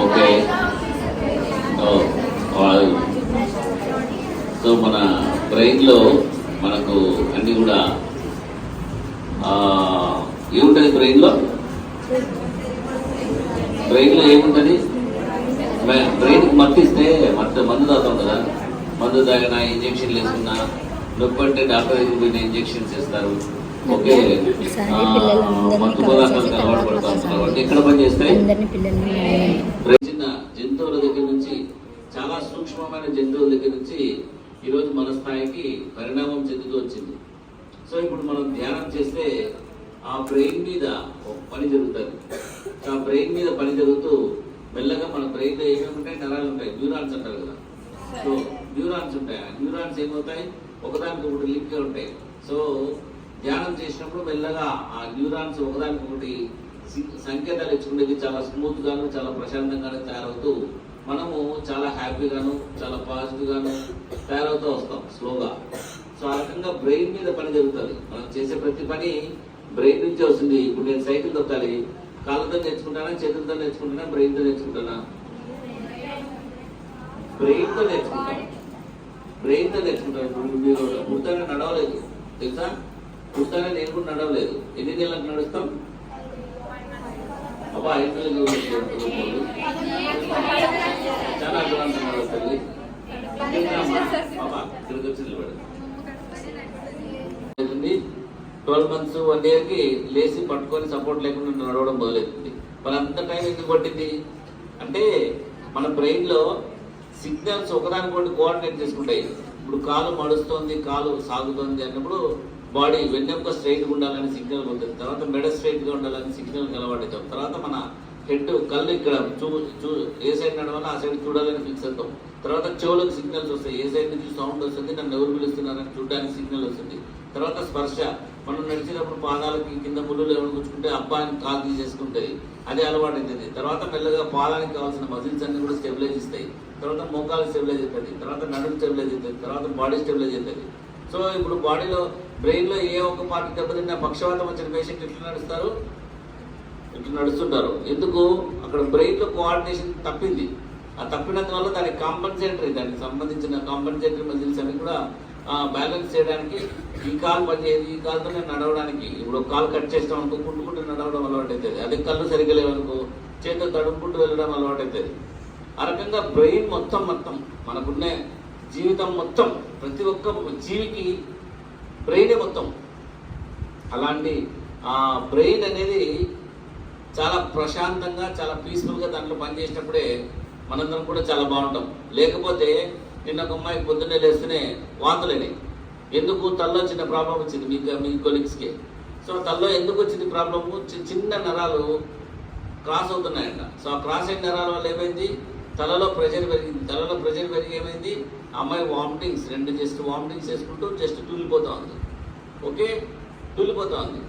Okay. So వాళ్ళు so మన బ్రెయిన్లో మనకు అన్నీ కూడా ఏముంటుంది బ్రెయిన్లో? బ్రెయిన్లో ఏముంటుంది? బ్రెయిన్ మత్తిస్తే మత్తు మందు తాగుతాం కదా. మందు తాగినా ఇంజెక్షన్లు వేసుకున్నా నొప్పి అంటే డాక్టర్ దగ్గర పోయిన ఇంజక్షన్స్ ఇస్తారు పిల్లలందరినీ కవర్ చేసే ఎక్కడ పని చేస్తాయి అందరినీ పిల్లల్ని చిన్న జంతువుల దగ్గర నుంచి చాలా సూక్ష్మమైన జంతువుల దగ్గర నుంచి ఈరోజు మన స్థాయికి పరిణామం చెందుతూ వచ్చింది. సో ఇప్పుడు మనం ధ్యానం చేస్తే ఆ బ్రెయిన్ మీద పని జరుగుతుంది. ఆ బ్రెయిన్ మీద పని జరుగుతూ మెల్లగా మన బ్రెయిన్లో ఏమేమి ఉంటాయి? నరాలు ఉంటాయి. న్యూరాన్స్ అంటారు కదా. సో న్యూరాన్స్ ఉంటాయి. ఆ న్యూరాన్స్ ఏమవుతాయి? ఒకదానికి ఒకటి లింక్గా ఉంటాయి. సో ధ్యానం చేసినప్పుడు మెల్లగా ఆ న్యూరాన్స్ ఒకదానికి ఒకటి సంకేతాలు ఇచ్చుకునేది చాలా స్మూత్ గాను చాలా ప్రశాంతంగాను తయారవుతూ మనము చాలా హ్యాపీగాను చాలా పాజిటివ్గాను తయారవుతూ వస్తాం స్లోగా. సో ఆ రకంగా బ్రెయిన్ మీద పని జరుగుతుంది. మనం చేసే ప్రతి పని బ్రెయిన్ నుంచే వస్తుంది. ఇప్పుడు నేను సైకిల్ తొక్కాలి. కాళ్ళతో నేర్చుకుంటానా చేతులతో నేర్చుకుంటానా బ్రెయిన్తో నేర్చుకుంటానా? బ్రెయిన్తో నేర్చుకుంటాను బ్రెయిన్తో నేర్చుకుంటాను ఇప్పుడు మీరు గుర్తంగా నడవలేదు. తెలుసా? పుస్తకాన్ని నేను కూడా నడవలేదు. ఎన్ని నెలలకు నడుస్తాం? అబ్బా ఐదు నెలలు చాలా అడ్వాన్స్ నడుస్తుంది ఇక్కడికి వచ్చి ట్వెల్వ్ మంత్స్ వన్ ఇయర్కి లేచి పట్టుకొని సపోర్ట్ లేకుండా నడవడం మొదలవుతుంది మన అంత టైం ఎందుకు పట్టింది? అంటే మన బ్రెయిన్లో సిగ్నల్స్ ఒకదానికొకటి కోఆర్డినేట్ చేసుకుంటాయి. ఇప్పుడు కాలు మడుస్తోంది కాలు సాగుతోంది అన్నప్పుడు బాడీ వెన్నెముక స్ట్రైట్గా ఉండాలని సిగ్నల్ పొందుతుంది తర్వాత మెడ స్ట్రైట్గా ఉండాలని సిగ్నల్ నిలబడతాం తర్వాత మన హెడ్ కళ్ళు ఇక్కడ చూ చూ ఏ సైడ్ నడవాలో ఆ సైడ్ చూడాలని ఫిక్స్ అవుతాం తర్వాత చెవులకు సిగ్నల్స్ వస్తాయి. ఏ సైడ్ నుంచి సౌండ్ వస్తుంది నన్ను ఎవరు పిలుస్తున్నారని చూడడానికి సిగ్నల్ వస్తుంది. తర్వాత స్పర్శ. మనం నడిచినప్పుడు పాదాలకి కింద ముళ్ళు ఎవరు కూర్చుంటే అబ్బాయిని కాలు తీసేసుకుంటాయి. అదే అలవాటు అవుతుంది తర్వాత మెల్లగా పాదానికి కావాల్సిన మజిల్స్ అన్ని కూడా స్టెబిలైజ్ ఇస్తాయి తర్వాత మోకాలు స్టెబిలైజ్ అవుతుంది తర్వాత నడుము స్టెబిలైజ్ అవుతుంది తర్వాత బాడీ స్టెబిలైజ్ అవుతుంది సో ఇప్పుడు బాడీలో బ్రెయిన్లో ఏ ఒక్క పార్టీ దెబ్బతిన్నా పక్షవాతం వచ్చిన పేషెంట్ ఎట్లా నడుస్తారు? ఇట్లా నడుస్తుంటారు. ఎందుకు? అక్కడ బ్రెయిన్లో కోఆర్డినేషన్ తప్పింది. ఆ తప్పినందువల్ల దానికి కాంపన్సేటరీ దానికి సంబంధించిన కాంపన్సేటరీ మజిల్స్ అన్ని కూడా బ్యాలెన్స్ చేయడానికి ఈ కాలు పనిచేయదు ఈ కాలుతో నేను నడవడానికి. ఇప్పుడు కాలు కట్ చేస్తాం అనుకో కుంటుకుంటూ నడవడం అలవాటు అవుతుంది అదే కళ్ళు సరిగ్గా లేవనుకో చేతితో తడుపుకుంటూ వెళ్ళడం అలవాటు అవుతుంది ఆ రకంగా బ్రెయిన్ మొత్తం మొత్తం మనకున్నే జీవితం మొత్తం ప్రతి ఒక్క జీవికి బ్రెయినే మొత్తం. అలాంటి ఆ బ్రెయిన్ అనేది చాలా ప్రశాంతంగా చాలా పీస్ఫుల్గా దాంట్లో పనిచేసినప్పుడే మనందరం కూడా చాలా బాగుంటాం. లేకపోతే నిన్న ఒక అమ్మాయి పొద్దున్నే లేస్తేనే వాంతులేని ఎందుకు తల్లో చిన్న ప్రాబ్లం వచ్చింది మీ మీ కొలీగ్స్కి సో తల్లో ఎందుకు వచ్చింది ప్రాబ్లము చిన్న నరాలు క్రాస్ అవుతున్నాయంట. సో ఆ క్రాస్ అయిన నరాల వల్ల ఏమైంది? తలలో ప్రెషర్ పెరిగింది తలలో ప్రెషర్ పెరిగి ఏమైంది? అమ్మాయి వామిటింగ్స్ రెండు జస్ట్ వామిటింగ్స్ చేసుకుంటూ జస్ట్ తూలిపోతూ ఉంది. ఓకే? తూలిపోతూ ఉంది.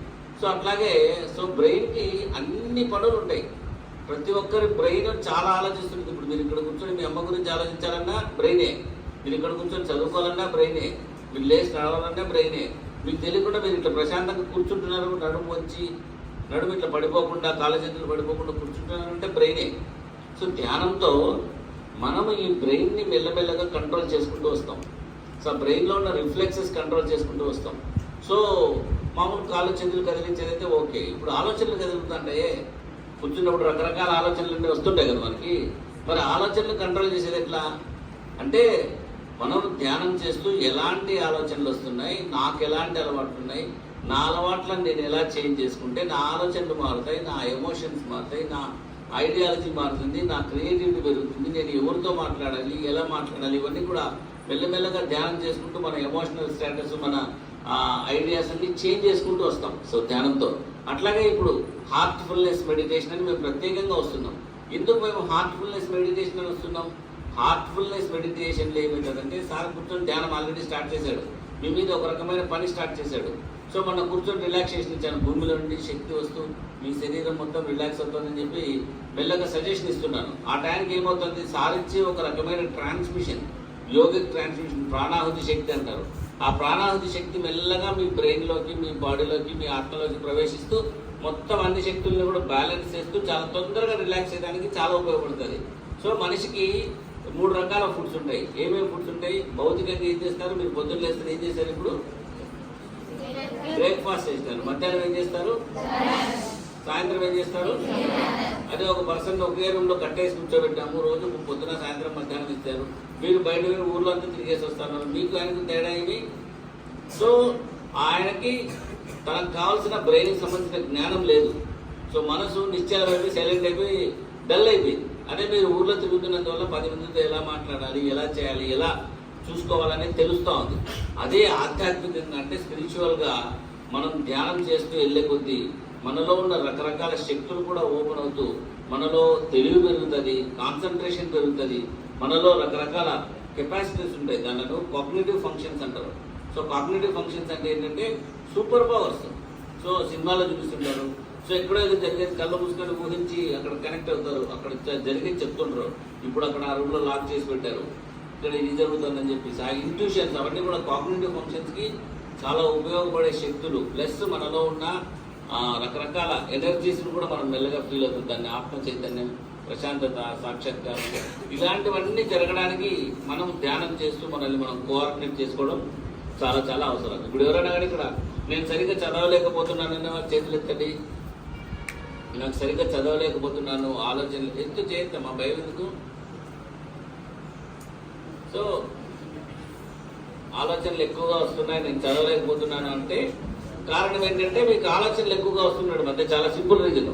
సో అట్లాగే సో బ్రెయిన్కి అన్ని పనులు ఉంటాయి. ప్రతి ఒక్కరి బ్రెయిన్ చాలా ఆలోచిస్తుంది. ఇప్పుడు మీరు ఇక్కడ కూర్చొని మీ అమ్మ గురించి ఆలోచించాలన్నా బ్రెయినే. మీరు ఇక్కడ కూర్చొని చదువుకోవాలన్నా బ్రెయినే. మీరు లేచి నడవాలన్నా బ్రెయినే. మీకు తెలియకుండా మీరు ఇట్లా ప్రశాంతంగా కూర్చుంటున్నారు నడుము వచ్చి నడుము ఇట్లా పడిపోకుండా కాళ్ళ చేతులు పడిపోకుండా కూర్చుంటున్నారంటే బ్రెయినే. సో ధ్యానంతో మనం ఈ బ్రెయిన్ని మెల్లమెల్లగా కంట్రోల్ చేసుకుంటూ వస్తాం. సో బ్రెయిన్లో ఉన్న రిఫ్లెక్సెస్ కంట్రోల్ చేసుకుంటూ వస్తాం. సో మామూలు ఆలోచనలు చేతులు కదిలించేదైతే ఓకే. ఇప్పుడు ఆలోచనలు కదులుతుంటే కూర్చున్నప్పుడు రకరకాల ఆలోచనలు అన్నీ వస్తుంటాయి కదా మనకి. మరి ఆలోచనలు కంట్రోల్ చేసేది ఎట్లా? అంటే మనం ధ్యానం చేస్తూ ఎలాంటి ఆలోచనలు వస్తున్నాయి నాకు ఎలాంటి అలవాట్లు ఉన్నాయి నా అలవాట్లను నేను ఎలా చేంజ్ చేసుకుంటే నా ఆలోచనలు మారుతాయి నా ఎమోషన్స్ మారుతాయి నా ఐడియాలజీ మారుతుంది నా క్రియేటివిటీ పెరుగుతుంది నేను ఎవరితో మాట్లాడాలి ఎలా మాట్లాడాలి ఇవన్నీ కూడా మెల్లమెల్లగా ధ్యానం చేసుకుంటూ మన ఎమోషనల్ స్టేటస్ మన ఐడియాస్ అన్ని చేంజ్ చేసుకుంటూ వస్తాం. సో ధ్యానంతో. అట్లాగే ఇప్పుడు హార్ట్ఫుల్నెస్ మెడిటేషన్ అని మేము ప్రత్యేకంగా వస్తున్నాం. ఎందుకు మేము హార్ట్ఫుల్నెస్ మెడిటేషన్ అని వస్తున్నాం? హార్ట్ఫుల్నెస్ మెడిటేషన్లో ఏమవుతుందంటే సార్ కూర్చొని ధ్యానం ఆల్రెడీ స్టార్ట్ చేశాడు. మీ మీద ఒక రకమైన పని స్టార్ట్ చేశాడు. సో మన కూర్చొని రిలాక్సేషన్ ఇచ్చాను భూమిలో నుండి శక్తి వస్తూ మీ శరీరం మొత్తం రిలాక్స్ అవుతుందని చెప్పి మెల్లగా సజెషన్ ఇస్తున్నాను. ఆ టైంకి ఏమవుతుంది? సారించే ఒక రకమైన ట్రాన్స్మిషన్ యోగిక్ ట్రాన్స్మిషన్ ప్రాణాహుతి శక్తి అంటారు. ఆ ప్రాణాహుతి శక్తి మెల్లగా మీ బ్రెయిన్లోకి మీ బాడీలోకి మీ ఆత్మలోకి ప్రవేశిస్తూ మొత్తం అన్ని శక్తుల్ని కూడా బ్యాలెన్స్ చేస్తూ చాలా తొందరగా రిలాక్స్ చేయడానికి చాలా ఉపయోగపడుతుంది. సో మనిషికి మూడు రకాల ఫుడ్స్ ఉంటాయి. ఏమేమి ఫుడ్స్ ఉంటాయి? భౌతికంగా ఏం చేస్తారు? మీరు పొద్దున్న లేస్తారు ఏం చేస్తారు ఇప్పుడు? బ్రేక్ఫాస్ట్ చేస్తారు. మధ్యాహ్నం ఏం చేస్తారు? సాయంత్రం ఏం చేస్తారు? అదే ఒక పర్సన్ ఒకే రూమ్లో కట్టేసి కూర్చోబెట్టాము. రోజు పొద్దున సాయంత్రం మధ్యాహ్నం ఇస్తారు. మీరు బయట పోయి ఊర్లో అంతా తిరిగేసి వస్తారు. మీకు ఆయనకు తేడా ఏమి? సో ఆయనకి తనకు కావాల్సిన బ్రెయిన్కి సంబంధించిన జ్ఞానం లేదు. సో మనసు నిశ్చయాలు అయిపోయి సైలెంట్ అయిపోయి డల్ అయిపోయింది. అదే మీరు ఊర్లో తిరుగుతున్నందువల్ల పది మందితో ఎలా మాట్లాడాలి ఎలా చేయాలి ఎలా చూసుకోవాలనేది తెలుస్తూ ఉంది. అదే ఆధ్యాత్మికంగా అంటే స్పిరిచువల్గా మనం ధ్యానం చేస్తూ వెళ్ళే కొద్దీ మనలో ఉన్న రకరకాల శక్తులు కూడా ఓపెన్ అవుతూ మనలో తెలివి పెరుగుతుంది కాన్సన్ట్రేషన్ పెరుగుతుంది మనలో రకరకాల కెపాసిటీస్ ఉంటాయి. దానిలో కాగ్నేటివ్ ఫంక్షన్స్ అంటారు. సో కాగ్నేటివ్ ఫంక్షన్స్ అంటే ఏంటంటే సూపర్ పవర్స్ సో సినిమాలో చూపిస్తుంటారు. సో ఎక్కడైతే జరిగేది కళ్ళు మూసుకొని ఊహించి అక్కడ కనెక్ట్ అవుతారు. అక్కడ జరిగేది చెప్తుంటారు ఇప్పుడు అక్కడ ఆ రూమ్లో లాక్ చేసి పెట్టారు. ఇక్కడ ఇది జరుగుతుందని చెప్పేసి. ఆ ఇంట్యూషన్స్ అవన్నీ కూడా కాగ్నేటివ్ ఫంక్షన్స్కి చాలా ఉపయోగపడే శక్తులు ప్లస్ మనలో ఉన్న రకరకాల ఎనర్జీస్ని కూడా మనం మెల్లగా ఫీల్ అవుతుంది. దాన్ని ఆత్మ చైతన్యం ప్రశాంతత సాక్షాత్కారం. ఇలాంటివన్నీ జరగడానికి మనం ధ్యానం చేస్తూ మనల్ని మనం కోఆర్డినేట్ చేసుకోవడం చాలా చాలా అవసరం. ఇప్పుడు ఎవరైనా కానీ ఇక్కడ నేను సరిగ్గా చదవలేకపోతున్నానన్న చేతులు ఎత్తండి నాకు సరిగ్గా చదవలేకపోతున్నాను ఆలోచన ఎందుకు చేద్దాం మా భయం ఎందుకు? సో ఆలోచనలు ఎక్కువగా వస్తున్నాయి నేను చదవలేకపోతున్నాను అంటే కారణం ఏంటంటే మీకు ఆలోచనలు ఎక్కువగా వస్తున్నాడు మధ్య చాలా సింపుల్ రీజన్.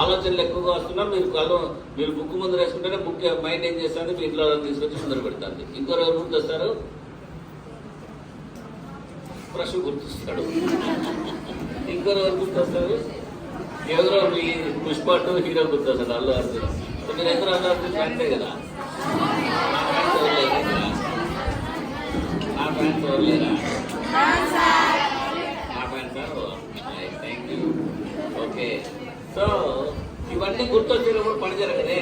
ఆలోచనలు ఎక్కువగా వస్తున్నా మీరు కళ్ళు మీరు బుక్ ముందు వేసుకుంటేనే బుక్ మైండ్ ఏం చేస్తుంది మీ ఇంట్లో తీసుకొచ్చి ముందర పెడుతుంది. ఇంకో ఎవరు గుర్తొస్తారు? ప్రశ్న గుర్తొస్తాడు. ఇంకో రోజు గుర్తొస్తారు? ఎవరో మీ పుష్ప టూ హీరో గుర్తొస్తాడు అల్లు అర్జున్. సో మీరు ఎదురు అల్లు అర్జున్ ఫ్యాన్సే కదా. నా ఫ్యాన్స్ ఎవరు నా fans thank you okay. So ఇవన్నీ గుర్తొచ్చేటప్పుడు పని జరగదే.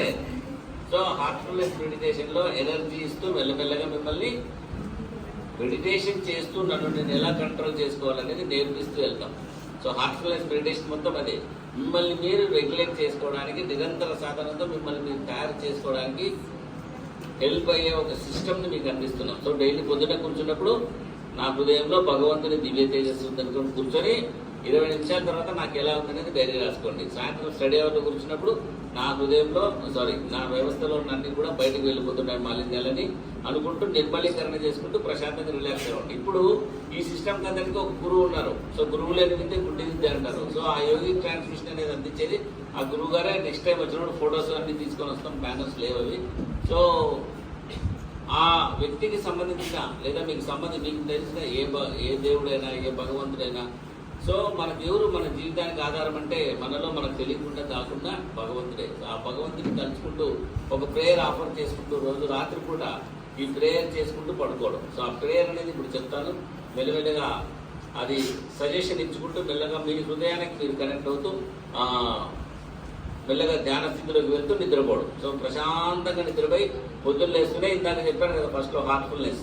సో హార్ట్ఫుల్నెస్ మెడిటేషన్లో ఎనర్జీ ఇస్తూ మెల్లమెల్లగా మిమ్మల్ని మెడిటేషన్ చేస్తూ నన్ను నేను ఎలా కంట్రోల్ చేసుకోవాలనేది నేర్పిస్తూ వెళ్తాం. సో హార్ట్ఫుల్నెస్ మెడిటేషన్ మొత్తం అదే. మిమ్మల్ని మీరు రెగ్యులేట్ చేసుకోవడానికి నిరంతర సాధనతో మిమ్మల్ని మీరు తయారు చేసుకోవడానికి హెల్ప్ అయ్యే ఒక సిస్టమ్ని మీకు అందిస్తున్నాం. సో డైలీ పొద్దున కూర్చున్నప్పుడు నా హృదయంలో భగవంతుని దివ్య తేజస్సు ఉందనుకొని కూర్చొని ఇరవై నిమిషాల తర్వాత నాకు ఎలా ఉందనేది డైరీ రాసుకోండి. సాయంత్రం స్టడీ అవర్లో కూర్చున్నప్పుడు నా హృదయంలో సారీ నా వ్యవస్థలో ఉన్న కూడా బయటకు వెళ్ళిపోతున్నాయి మాలిన్యాలని. అనుకుంటూ నిర్మలీకరణ చేసుకుంటూ ప్రశాంతంగా రిలాక్స్ అవ్వండి ఇప్పుడు ఈ సిస్టమ్ అందరికీ ఒక గురువు ఉన్నారు. సో గురువు లేని విద్య గుడ్డి విద్య అంటారు. సో ఆ యోగి ట్రాన్స్మిషన్ అనేది అందించేది. ఆ గురువు గారే నెక్స్ట్ టైం వచ్చినప్పుడు ఫొటోస్ అన్ని తీసుకొని వస్తాం బ్యానర్స్ లేవు అవి. సో ఆ వ్యక్తికి సంబంధించిన లేదా మీకు సంబంధించి మీకు తెలిసిన ఏ ఏ దేవుడైనా ఏ భగవంతుడైనా సో మన దేవుడు మన జీవితానికి ఆధారం అంటే మనలో మనకు తెలియకుండా కాకుండా భగవంతుడే. ఆ భగవంతుని తలుచుకుంటూ ఒక ప్రేయర్ ఆఫర్ చేసుకుంటూ రోజు రాత్రిపూట ఈ ప్రేయర్ చేసుకుంటూ పడుకోవడం. సో ఆ ప్రేయర్ అనేది ఇప్పుడు చెప్తాను. మెల్లమెల్లగా అది సజెషన్ ఇచ్చుకుంటూ మెల్లగా మీ హృదయానికి మీరు కనెక్ట్ అవుతూ మెల్లగా ధ్యాన స్థితిలోకి వెళ్తూ నిద్రపోవడం. సో ప్రశాంతంగా నిద్రపోయి పొద్దున్న లేస్తూనే ఇందాక చెప్పాను కదా first Heartfulness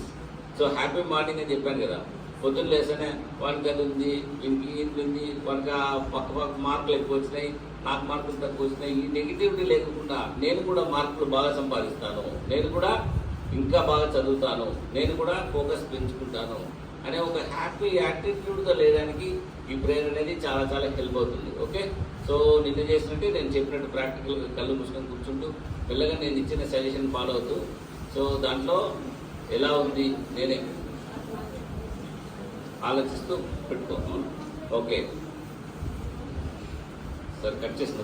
so happy morning అని చెప్పాను కదా. పొద్దున్న లేస్తేనే వానికి అది ఉంది వీనికి ఇది ఉంది వానికి పక్క పక్క మార్కులు ఎక్కువ వచ్చినాయి నాకు మార్కులు తక్కువ వచ్చినాయి. ఈ నెగిటివిటీ లేకుండా నేను కూడా మార్కులు బాగా సంపాదిస్తాను. నేను కూడా ఇంకా బాగా చదువుతాను. నేను కూడా ఫోకస్ పెంచుకుంటాను. అనే ఒక హ్యాపీ యాటిట్యూడ్తో లేదానికి ఈ బ్రెయిన్ అనేది చాలా చాలా హెల్ప్ అవుతుంది. ఓకే సో నిన్న చేసినట్టే నేను చెప్పినట్టు ప్రాక్టికల్గా కళ్ళు మూసుకొని కూర్చుంటూ పిల్లగా నేను ఇచ్చిన సజెషన్ ఫాలో అవుతూ సో దాంట్లో ఎలా ఉంది నేనే ఆలోచిస్తూ పెట్టుకో. ఓకే సార్ కట్ చేసిన